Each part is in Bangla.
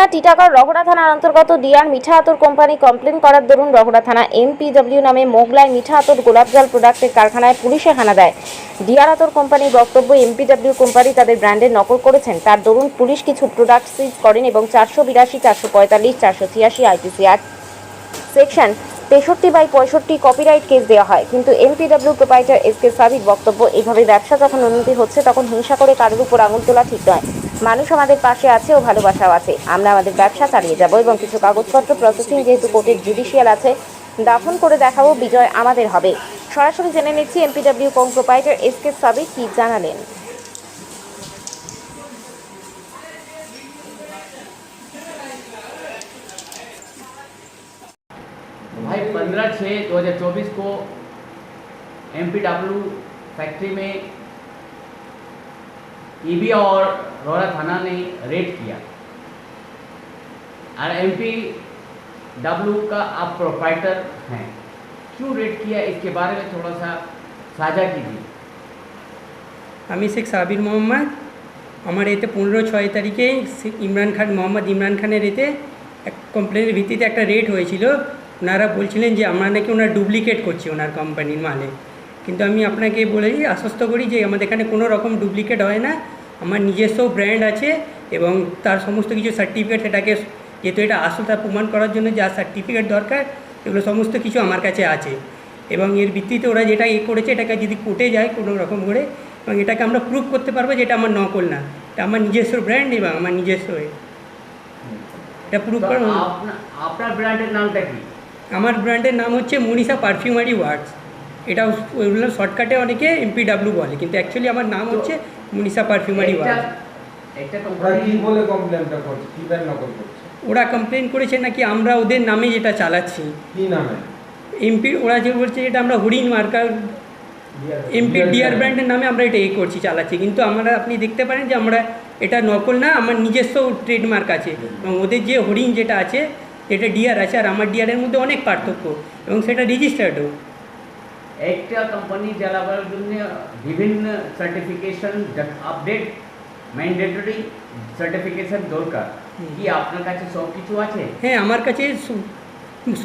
ঘটনা টিটাগড় রঘুরা থানার অন্তর্গত ডিআর মিঠা আতর কোম্পানি কমপ্লেন করার দরুন রঘুরা থানা এমপিডব্লিউ নামে মোগলাই মিঠা আতর গোলাপজল প্রোডাক্টের কারখানায় পুলিশে হানা দেয়। ডিআর আতর কোম্পানির বক্তব্য এমপিডব্লিউ কোম্পানি তাদের ব্র্যান্ডের নকল করেছেন। তার দরুন পুলিশ কিছু প্রোডাক্ট সিজ করেন এবং চারশো বিরাশি, চারশো পঁয়তাল্লিশ, চারশো ছিয়াশি আইপিসি অ্যাক্ট সেকশন তেষট্টি বাই পঁয়ষট্টি কপিরাইট কেস দেওয়া হয়। কিন্তু MPW proprietor S K Sabir বক্তব্য এইভাবে ব্যবসা যখন উন্নতি হচ্ছে, তখন হিংসা করে কারোর উপর আঙুল তোলা ঠিক নয়। মানুষ আমাদের পাশে আছে ও ভালোবাসাও আছে আমরা আমাদের ব্যবসা চালিয়ে যাব এবং কিছু কাগজপত্র প্রসেসিং যেহেতু কোর্টের জুডিশিয়াল আছে দাফন করে দেখাবো বিজয় আমাদের হবে সরাসরি জেনে নিচ্ছি এমপিডব্লিউ কোন প্রোপাইটার এস কে সাবির কি জানালেন भाई पंद्रह छः दो हज़ार चौबीस को एम फैक्ट्री में ईबी और रौरा थाना ने रेड किया और एम का आप प्रोपाइटर हैं क्यों रेड किया इसके बारे में थोड़ा सा साझा कीजिए আমি শেখ সাবির মোহাম্মদ আমার এতে পনেরো ছয় তারিখে সে- ইমরান খান মোহাম্মদ ইমরান খানের এতে এক কমপ্লেনের ভিত্তিতে একটা রেট হয়েছিল ওনারা বলছিলেন যে আমরা নাকি ওনার ডুপ্লিকেট করছি ওনার কোম্পানির মালে কিন্তু আমি আপনাকে বলেই আশ্বস্ত করি যে আমাদের এখানে কোনো রকম ডুপ্লিকেট হয় না। আমার নিজস্ব ব্র্যান্ড আছে এবং তার সমস্ত কিছু সার্টিফিকেট সেটাকে যেহেতু এটা আসল তা প্রমাণ করার জন্য যা সার্টিফিকেট দরকার এগুলো সমস্ত কিছু আমার কাছে আছে। এবং এর ভিত্তিতে ওরা যেটা এ করেছে এটাকে যদি কোর্টে যায় কোনো রকম করে এবং এটাকে আমরা প্রুভ করতে পারব যে এটা আমার নকল না। এটা আমার নিজস্ব ব্র্যান্ড এবং আমার নিজস্ব। এটা প্রুভ তো করা আপনার ব্র্যান্ডের নামটা কি? আমার ব্র্যান্ডের নাম হচ্ছে মনীষা পারফিউমারি ওয়ার্ডস এটা ওইগুলো শর্টকাটে অনেকে এমপিডাব্লিউ বলে কিন্তু অ্যাকচুয়ালি আমার নাম হচ্ছে মনীষা পারফিউমারি ওরা বলে ওরা কমপ্লেন করেছে নাকি আমরা ওদের নামে যেটা চালাচ্ছি। এমপি ওরা যে বলছে যেটা আমরা হরিণ মার্কার এমপি ডিয়ার ব্র্যান্ডের নামে। আমরা এটা এ করছি চালাচ্ছি। কিন্তু আমরা আপনি দেখতে পারেন যে আমরা এটা নকল না আমার নিজস্ব ট্রেডমার্ক আছে। এবং ওদের যে হরিণ যেটা আছে যেটা ডিয়ার আছে আর আমার ডিয়ারের মধ্যে অনেক পার্থক্য। এবং সেটা রেজিস্টার্ডও একটা কোম্পানি চালাবার জন্য বিভিন্ন সার্টিফিকেশন আপডেট ম্যান্ডেটরি সার্টিফিকেশন দরকার। কি আপনার কাছে সব কিছু আছে? হ্যাঁ আমার কাছে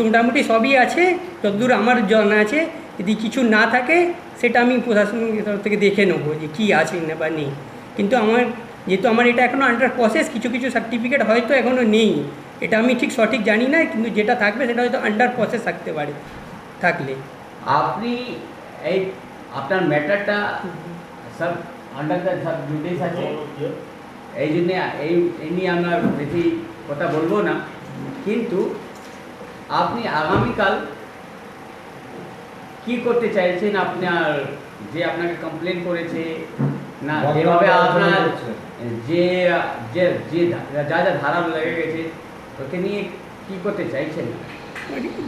মোটামুটি সবই আছে। যতদূর আমার জানা আছে যদি কিছু না থাকে সেটা আমি প্রশাসনের তরফ থেকে দেখে নেব যে কী আছে না বা নেই। কিন্তু আমার যেহেতু আমার এটা এখনও আন্ডার প্রসেস কিছু কিছু সার্টিফিকেট হয়তো এখনও নেই। এটা আমি ঠিক সঠিক জানি না কিন্তু যেটা থাকবে সেটা হয়তো আন্ডার প্রসেস থাকতে পারে থাকলে। আপনি এই আপনার ম্যাটারটা সব আন্ডার দ্য সব জুডিস আছে। এই জন্য এই এই নিয়ে আমরা বেশি কথা বলব না। কিন্তু আপনি আগামীকাল কি করতে চাইছেন আপনার যে আপনাকে কমপ্লেন করেছে না যেভাবে আপনার যে যে যে যা যা ধারা লেগে গেছে ওকে নিয়ে কি করতে চাইছেন?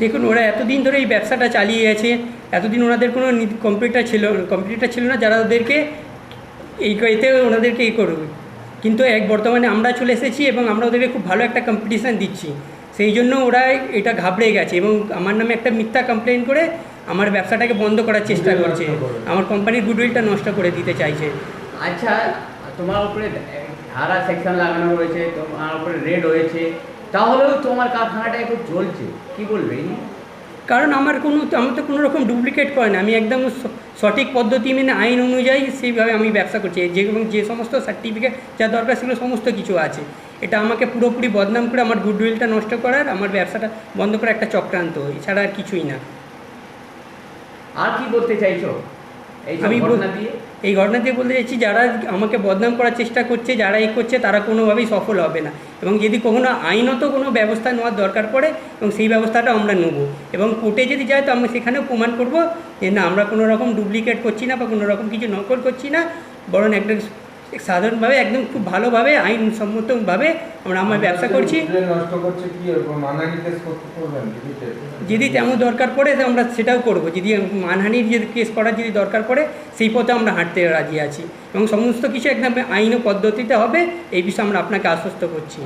দেখুন ওরা এতদিন ধরে এই ব্যবসাটা চালিয়ে গেছে এতদিন ওনাদের কোনো কম্পিউটার ছিল কম্পিউটার ছিল না যারা ওদেরকে এই এতে ওনাদেরকে এই করবে। কিন্তু এক বর্তমানে আমরা চলে এসেছি এবং আমরা ওদেরকে খুব ভালো একটা কম্পিটিশান দিচ্ছি। সেই জন্য ওরা এটা ঘাবড়ে গেছে এবং আমার নামে একটা মিথ্যা কমপ্লেন করে আমার ব্যবসাটাকে বন্ধ করার চেষ্টা করছে। আমার কোম্পানির গুডউইলটা নষ্ট করে দিতে চাইছে। আচ্ছা তোমার উপরে ধারা সেকশন লাগানো রয়েছে তোমার উপরে রেড হয়েছে। তাহলেও তোমার কারখানাটা একটু চলছে কি বলবে কারণ আমার কোনো আমার তো কোনো রকম ডুপ্লিকেট করে না। আমি একদম সঠিক পদ্ধতি মেনে আইন অনুযায়ী সেইভাবে আমি ব্যবসা করছি। যে এবং যে সমস্ত সার্টিফিকেট যা দরকার সেগুলো সমস্ত কিছু আছে। এটা আমাকে পুরোপুরি বদনাম করে আমার গুডউইলটা নষ্ট করার আমার ব্যবসাটা বন্ধ করার একটা চক্রান্ত। এছাড়া আর কিছুই না। আর কি বলতে চাইছো? আমি ঘটনা দিয়ে? এই ঘটনা বলতে চাইছি, যারা আমাকে বদনাম করার চেষ্টা করছে, যারা এই করছে, তারা কোনোভাবেই সফল হবে না। এবং যদি কখনো আইনত কোনো ব্যবস্থা নেওয়ার দরকার পড়ে, এবং সেই ব্যবস্থাটা আমরা নেব। এবং কোর্টে যদি যায়, তো আমরা সেখানেও প্রমাণ করব যে না, আমরা কোনো রকম ডুপ্লিকেট করছি না বা কোনো রকম কিছু নকল করছি না, বরং একটা সাধারণভাবে একদম খুব ভালোভাবে আইনসম্মতভাবে আমরা আমার ব্যবসা করছি? যদি তেমন দরকার পড়ে আমরা সেটাও করব। যদি মানহানির যদি কেস করার যদি দরকার পড়ে সেই পথে আমরা হাঁটতে রাজি আছি। এবং সমস্ত কিছু একদম আইন পদ্ধতিতে হবে এই বিষয়ে আমরা আপনাকে আশ্বস্ত করছি।